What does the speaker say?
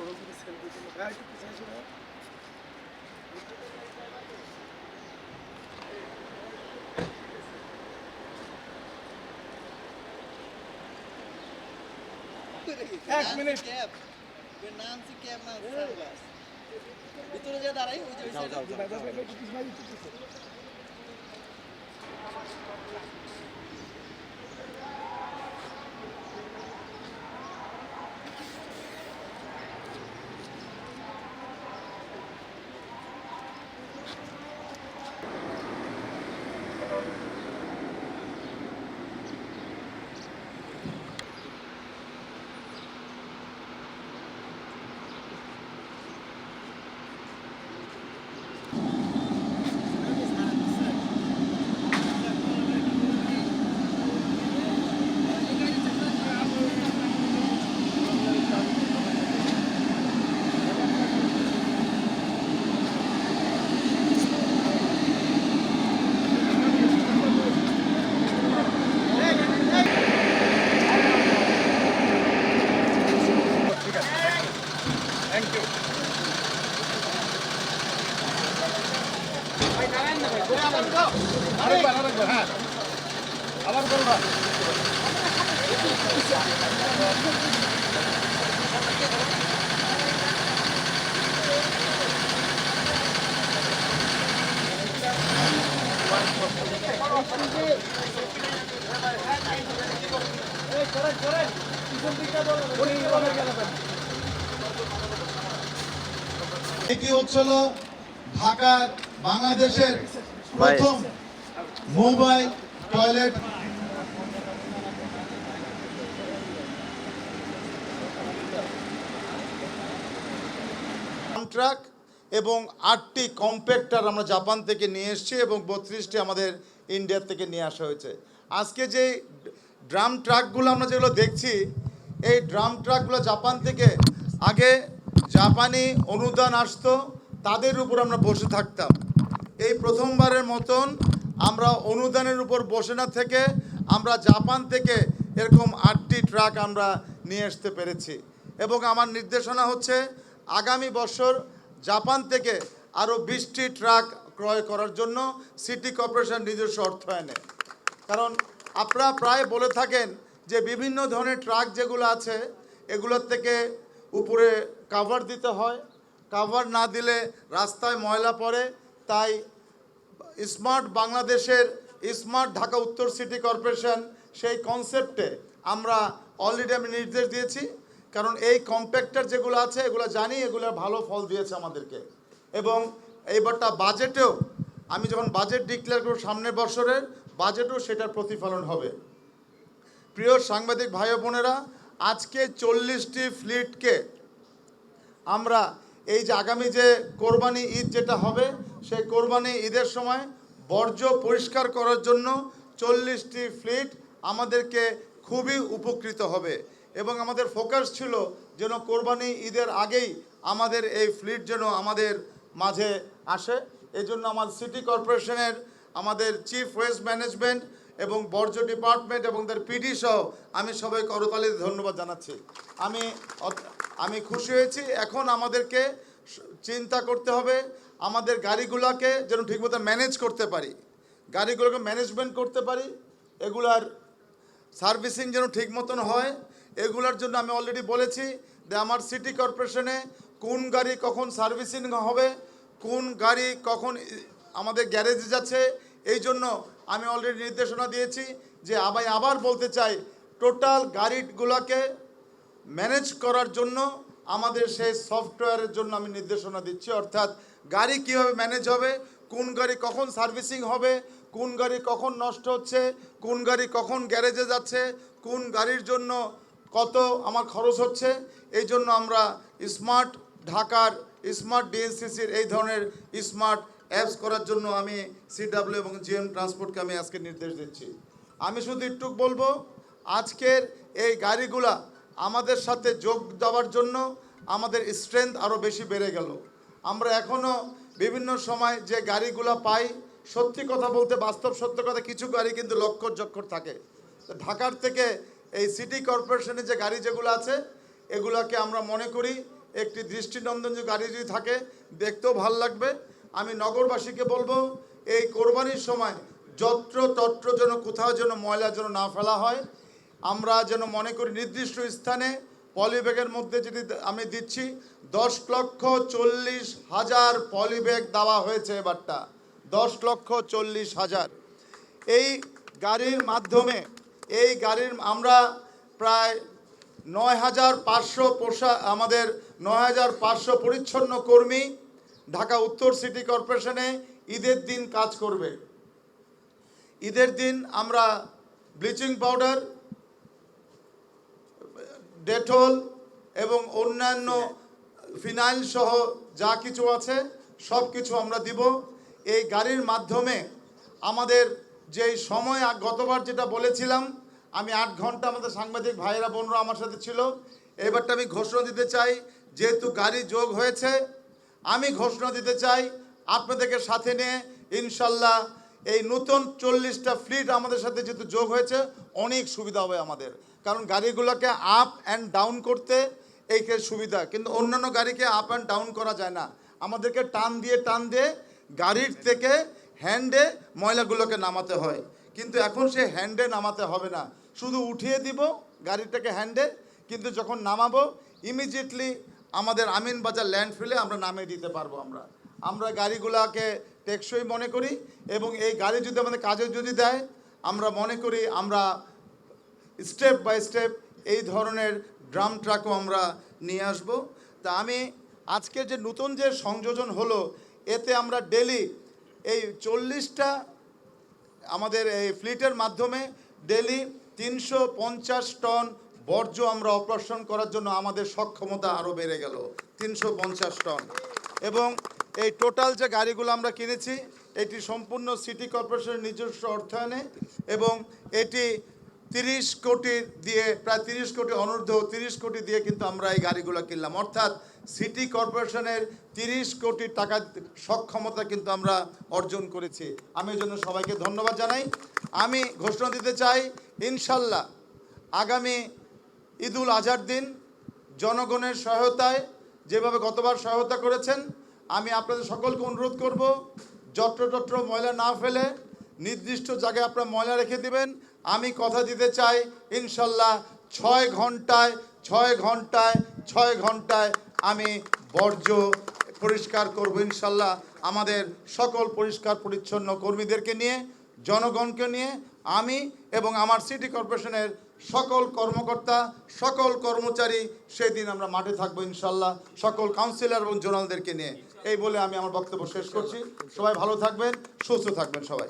Photo তুলে selfie তুলে ভাই একটু পিছিয়ে আসো। এক মিনিট ক্যাব নামছি ক্যাব না সানগ্লাস ভিতরে যা দাঁড়াই ওই যে ওই সাইডে ভাই, ভাই, ভাই, একটু পিছিয়ে, ভাই, একটু পিছিয়ে। আরেকবার আরেকবার হ্যাঁ আবার করবা এটি হচ্ছিল? ঢাকার বাংলাদেশের প্রথম মোবাইল টয়লেট। ট্রাক এবং আটটি কম্প্যাক্টার আমরা জাপান থেকে নিয়ে এসেছি এবং বত্রিশটি আমাদের ইন্ডিয়া থেকে নিয়ে আসা হয়েছে। আজকে যে ড্রাম ট্রাকগুলো আমরা যেগুলো দেখছি, এই ড্রাম ট্রাকগুলো জাপান থেকে আগে জাপানি অনুদান আসতো, তাদের উপর আমরা বসে থাকতাম। এই প্রথমবারের মতন আমরা অনুদানের উপর বসে না থেকে আমরা জাপান থেকে এরকম আটটি ট্রাক আমরা নিয়ে আসতে পেরেছি। এবং আমার নির্দেশনা হচ্ছে, আগামী বছর জাপান থেকে আরও বিশটি ট্রাক ক্রয় করার জন্য সিটি কর্পোরেশন নিজস্ব অর্থায়নে। কারণ আপনারা প্রায় বলে থাকেন যে বিভিন্ন ধরনের ট্রাক যেগুলো আছে, এগুলোর থেকে উপরে কাভার দিতে হয়। কাভার না দিলে রাস্তায় ময়লা পড়ে। তাই স্মার্ট বাংলাদেশের স্মার্ট ঢাকা উত্তর সিটি কর্পোরেশন সেই কনসেপ্টে আমরা অলরেডি আমি নির্দেশ দিয়েছি। কারণ এই কম্প্যাক্টার যেগুলো আছে, এগুলো জানি, এগুলো ভালো ফল দিয়েছে আমাদেরকে। এবং এইবারটা বাজেটেও আমি যখন বাজেট ডিক্লেয়ার করব সামনের বছরের বাজেটেও সেটার প্রতিফলন হবে। প্রিয় সাংবাদিক ভাই বোনেরা আজকে চল্লিশটি ফ্লিটকে আমরা এই যে আগামী যে কোরবানি ঈদ যেটা হবে, সেই কোরবানি ঈদের সময় বর্জ্য পরিষ্কার করার জন্য চল্লিশটি ফ্লিট আমাদেরকে খুবই উপকৃত হবে। এবং আমাদের ফোকাস ছিল যেন কোরবানি ঈদের আগেই আমাদের এই ফ্লিট যেন আমাদের মাঝে আসে। এই জন্য আমাদের সিটি কর্পোরেশনের আমাদের চিফ ওয়েস্ট ম্যানেজমেন্ট এবং বর্জ্য ডিপার্টমেন্ট এবং তার পিডি সহ আমি সবাই করতালিতে ধন্যবাদ জানাচ্ছি। আমি আমি খুশি হয়েছি। এখন আমাদেরকে চিন্তা করতে হবে আমাদের গাড়িগুলোকে যেন ঠিকমতো ম্যানেজ করতে পারি। গাড়িগুলোকে ম্যানেজমেন্ট করতে পারি। এগুলার সার্ভিসিং যেন ঠিক মতন হয়। এগুলার জন্য আমি অলরেডি বলেছি যে আমার সিটি কর্পোরেশনে কোন গাড়ি কখন সার্ভিসিং হবে, কোন গাড়ি কখন আমাদের গ্যারেজে যাচ্ছে এই জন্য আমি অলরেডি নির্দেশনা দিয়েছি যে আবার আবার বলতে চাই টোটাল গাড়িগুলোকে ম্যানেজ করার জন্য আমাদের সেই সফটওয়্যারের জন্য আমি নির্দেশনা দিচ্ছি। অর্থাৎ গাড়ি কীভাবে ম্যানেজ হবে, কোন গাড়ি কখন সার্ভিসিং হবে, কোন গাড়ি কখন নষ্ট হচ্ছে, কোন গাড়ি কখন গ্যারেজে যাচ্ছে, কোন গাড়ির জন্য কত আমার খরচ হচ্ছে এই জন্য আমরা স্মার্ট ঢাকার স্মার্ট ডিএনসিসির এই ধরনের স্মার্ট অ্যাপস করার জন্য আমি সিডাব্লিউ এবং জিএম ট্রান্সপোর্টকে আমি আজকে নির্দেশ দিচ্ছি। আমি শুধু একটু বলব, আজকের এই গাড়িগুলা আমাদের সাথে যোগ দেওয়ার জন্য আমাদের স্ট্রেংথ আরও বেশি বেড়ে গেল। আমরা এখনও বিভিন্ন সময় যে গাড়িগুলো পাই, সত্যি কথা বলতে বাস্তব সত্য কথা কিছু গাড়ি কিন্তু লক্ষর যক্ষর থাকে। ঢাকার থেকে এই সিটি কর্পোরেশনের যে গাড়ি যেগুলো আছে, এগুলাকে আমরা মনে করি, একটি দৃষ্টিনন্দন যে গাড়ি যদি থাকে, দেখতেও ভালো লাগবে। আমি নগরবাসীকে বলব, এই কোরবানির সময় যত্র তত্র যেন কোথাও যেন ময়লা যেন না ফেলা হয়। আমরা যেন মনে করি নির্দিষ্ট স্থানে পলিব্যাগের মধ্যে যদি আমি দিচ্ছি, দশ লক্ষ চল্লিশ হাজার পলিব্যাগ দেওয়া হয়েছে এবারটা। দশ লক্ষ চল্লিশ হাজার। এই গাড়ির মাধ্যমে, এই গাড়ির আমরা প্রায় নয় হাজার পাঁচশো পোশা আমাদের নয় হাজার পাঁচশো পরিচ্ছন্ন কর্মী ঢাকা উত্তর সিটি কর্পোরেশনে ঈদের দিন কাজ করবে। ঈদের দিন আমরা ব্লিচিং পাউডার, ডেটল এবং অন্যান্য ফিনাইল সহ যা কিছু আছে সব কিছু আমরা দিব। এই গাড়ির মাধ্যমে আমাদের যেই সময় গতবার যেটা বলেছিলাম, আমি আট ঘণ্টা আমাদের সাংবাদিক ভাইয়েরা, বোনরা আমার সাথে ছিল। এবারটা আমি ঘোষণা দিতে চাই, যেহেতু গাড়ি যোগ হয়েছে আমি ঘোষণা দিতে চাই, আপনাদেরকে সাথে নিয়ে ইনশাল্লাহ এই নতুন চল্লিশটা ফ্লিট আমাদের সাথে যেহেতু যোগ হয়েছে, অনেক সুবিধা হবে আমাদের। কারণ গাড়িগুলোকে আপ অ্যান্ড ডাউন করতে এই সুবিধা, কিন্তু অন্যান্য গাড়িকে আপ অ্যান্ড ডাউন করা যায় না। আমাদেরকে টান দিয়ে টান দিয়ে গাড়ির থেকে হ্যান্ডে ময়লাগুলোকে নামাতে হয়। কিন্তু এখন সে হ্যান্ডে নামাতে হবে না। শুধু উঠিয়ে দিব গাড়িটাকে হ্যান্ডে কিন্তু যখন নামাবো ইমিডিয়েটলি আমাদের আমিন বাজার ল্যান্ডফিলে আমরা নামিয়ে দিতে পারব আমরা। আমরা গাড়িগুলোকে টেকসই মনে করি এবং এই গাড়ি যদি আমাদের কাজে যদি দেয়, আমরা মনে করি আমরা স্টেপ বাই স্টেপ এই ধরনের ড্রাম ট্রাকও আমরা নিয়ে আসব। তা আমি আজকে যে নতুন যে সংযোজন হলো, এতে আমরা ডেলি এই চল্লিশটা আমাদের এই ফ্লিটের মাধ্যমে ডেলি তিনশো পঞ্চাশ টন বর্জ্য আমরা অপারেশন করার জন্য আমাদের সক্ষমতা আরও বেড়ে গেল, তিনশো পঞ্চাশ টন। এবং এই টোটাল যে গাড়িগুলো আমরা কিনেছি, এটি সম্পূর্ণ সিটি কর্পোরেশনের নিজস্ব অর্থায়নে এবং এটি তিরিশ কোটি দিয়ে, প্রায় তিরিশ কোটি অনূর্ধ্ব তিরিশ কোটি দিয়ে কিন্তু আমরা এই গাড়িগুলো কিনলাম। অর্থাৎ সিটি কর্পোরেশনের তিরিশ কোটি টাকা সক্ষমতা কিন্তু আমরা অর্জন করেছি। আমি এই জন্য সবাইকে ধন্যবাদ জানাই। আমি ঘোষণা দিতে চাই, ইনশাল্লাহ আগামী ঈদুল আজহার দিন জনগণের সহায়তায় যেভাবে গতবার সহায়তা করেছেন, আমি আপনাদের সকলকে অনুরোধ করব যত্রতত্র ময়লা না ফেলে নির্দিষ্ট জায়গায় আপনারা ময়লা রেখে দিবেন। আমি কথা দিতে চাই, ইনশাল্লাহ ছয় ঘন্টায় ছয় ঘন্টায় ছয় ঘন্টায় আমি বর্জ্য পরিষ্কার করব, ইনশাল্লাহ আমাদের সকল পরিষ্কার পরিচ্ছন্ন কর্মীদেরকে নিয়ে, জনগণকে নিয়ে, আমি এবং আমার সিটি কর্পোরেশনের সকল কর্মকর্তা, সকল কর্মচারী সেই দিন আমরা মাঠে থাকব ইনশাল্লাহ। সকল কাউন্সিলর এবং জোনালদেরকে নিয়ে। এই বলে আমি আমার বক্তব্য শেষ করছি। সবাই ভালো থাকবেন, সুস্থ থাকবেন সবাই।